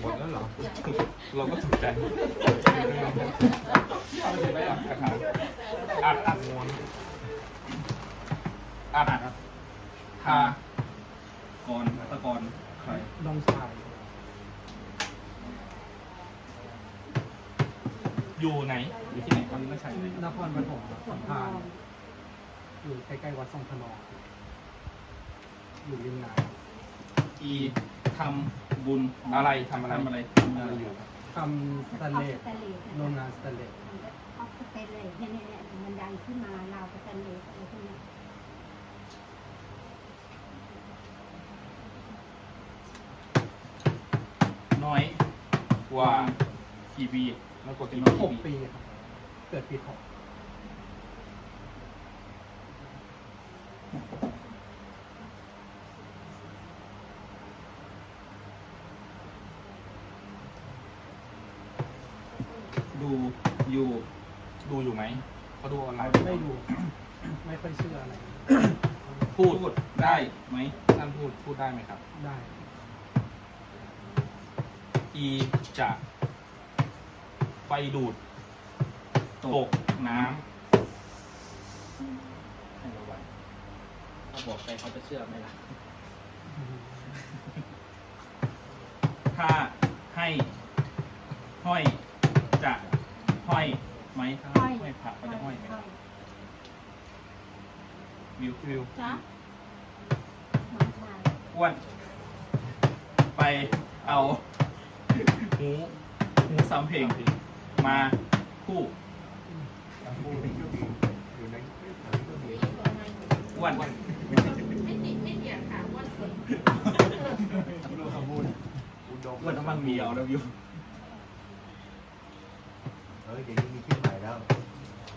หมดแล้วเหรอ เราก็ตกใจเอาไปไหมอะอาคารอัดอัดม้วนอัดอัดครับทาก่อนตะกอนใครน้องชาย อยู่ไหน อยู่ที่ไหนครับไม่ใช่เลยนครปฐมสัมพันอยู่ใกล้ๆวัดทรงพนออยู่ริมน้อี ทำบุญอะไรทำอะไรทำอะไรทำอะไรอยู่ครับำทำสแตนเลสโรงงานสแตนเลสออกสเตนเลยเนี่ยเนี่ยเนี่ยมันดันขึ้นมาราวสแตนเลสอะไรพวกเนี้ยน้อยกว่ากี่ปีแล้วกว่ากี่หปีกปีครับเกิดปีหก ดูอยู่ ดูอยู่ไหมเขาดูออนไลน์ไม่ดู ไม่ค่อยเชื่ออะไร พูดได้ไหมท่านพูดพูดได้ไหมครับ ได้ อีจะไฟดูดตตกกน้ให้ระวังถ้าบอกไปเขาจะเชื่อไหมล่ะ ถ้าให้ห้อยจะ ห้อยไหมถ้าห้อยพระเขาจะห้อยไหมครับวิววิวจ๊ะน้องชายอ้วน ไปเอาหูหูสามเพลงมาคู่อ้วน ไม่ติดไม่เถียงค่ะอ้วนสุดอ้วนน้ำมันมีเอาแล้ววิว เฮ้ยเดี๋ยวนี้มีชื่อใหม่แล้ว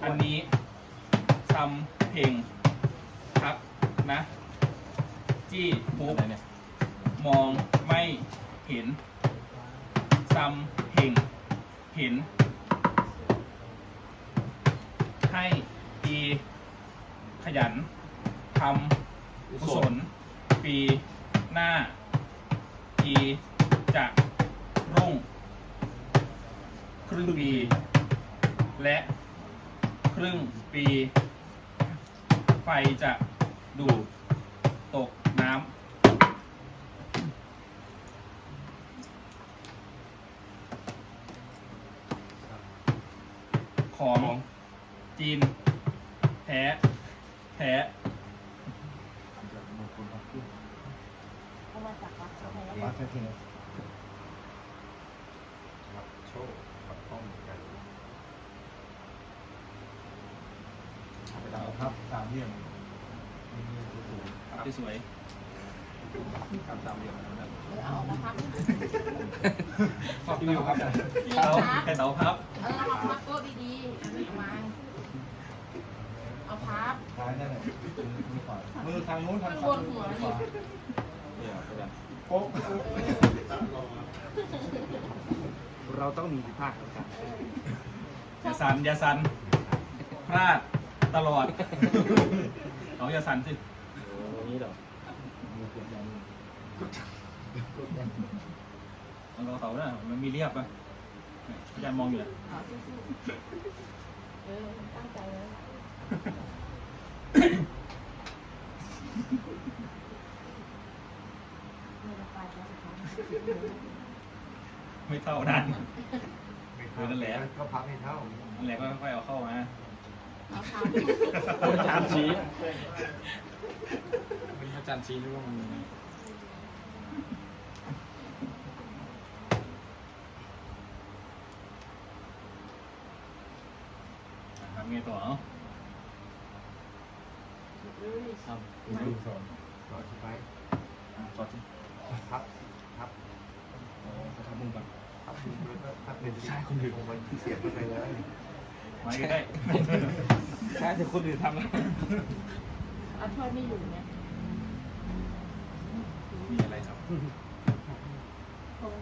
อันนี้ซัมเพลงครับนะ จี้ฮุำกอะไรเนี่ยมองไม่เห็นซัมเพ่งเห็น ให้ปีขยันทำกุศลปีหน้าปีจะรุ่งครึ่งปี และครึ่งปี ไฟจะดูดตกน้ำของจีนแท้แท้เขามาจากวัดเขาแท้ วัดแค่ทีรับโชคกับต้องกันไปดาว ครับตามเยี่ยมครับสวยทำตามเดียวนะครับเออเอาละพักขอบคุณครับๆเตาแค่เตาพับเออเอาพักโต๊ะดีๆอันนี้วางเอาพับท้ายนั่นแหละมือขวามือทางนู้นทางข้างบนหัวนี่เดี๋ยวเดี๋ยวโป๊ะเราต้องมีผิดพลาดแล้วกันอย่าสันอย่าสันพลาด ตลอดเอาอย่าสันสิ นี่เหรอมันรอเตาเนี่ยมันมีเรียบป่ะเนี่ยอาจารย์มองอยู่เลยเอาสู้ๆเออตั้งใจแล้วมีระบายแล้วนะคะไม่เท่านั้น ไม่เออนั่นแหละ ก็พักให้เท่านั่นแหละก็ค่อยๆเอาเข้ามาเอาพับอาจารย์ชี้เป็นอาจารย์ชี้หรือว่ามันทำไงต่อเอ้าครับหนึ่งสองต่อไปอะต่อสิพับพับจะทำมุมก่อนพับมือแล้วก็พับเป็นใช่คนอื่นมันเสียบไปเลย มาใกล้แค่แต่คนอื่นทำแล้วเอาถ้วยไม่อยู่เนี่ยๆมีอะไรครับ คง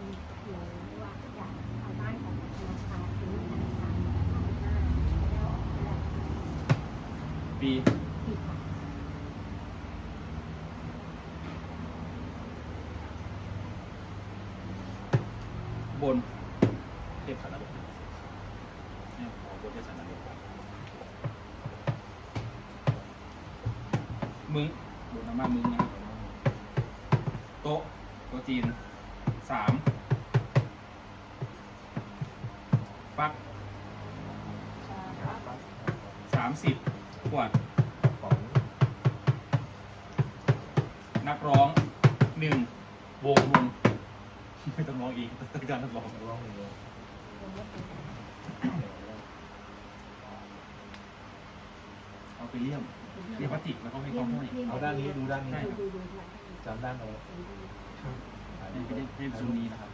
อยู่ว่าอยากเอาบ้านของธนาคารซื้อธนาคารหน้าแล้วแล้วปีปิดค่ะปบน เทพสันนรก เนี่ยขอบนเทพสันนรกมึงบนอาม่ามึงนะครับโต๊ะโต๊ะจีนสามฟักสามสิบขวดนักร้องหนึ่งวงวงไม่ต้องร้องอีกต้องการนักร้องร้องเลยเอา ไปเลี่ยมเลี่ยมพลาสติกแล้วก็ให้กล้องห้อยเอาด้านนี้ดูด้านนี้ใช่ครับดูดูดูจำด้านเอาไว้ครับให้ให้ให้ซูมนี้นะครับ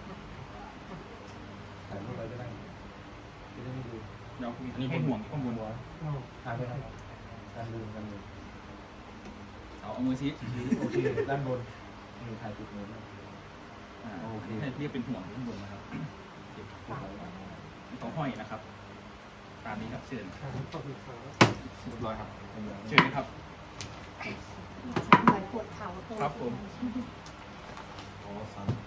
ถ่ายรูปอะไรก็ได้จะได้ไม่ดูเดี๋ยวอันนี้ให้ห่วงข้างบนหัวอ้าวถ่ายไปครับการลืมกันลืมเอาเอามือซิโอเคด้านบนนี่ถ่ายจุดนี้ด้วยอ่าโอเคให้เรียกเป็นห่วงข้างบนนะครับเก็บเขาห้อยนะครับ ตามนี้ครับเชิญครับขอบคุณครับเรียบร้อยครับเป็นอย่างนี้เชิญเลยครับ เหมือนปวดเข่าตัวครับผม อ๋อซ้ำ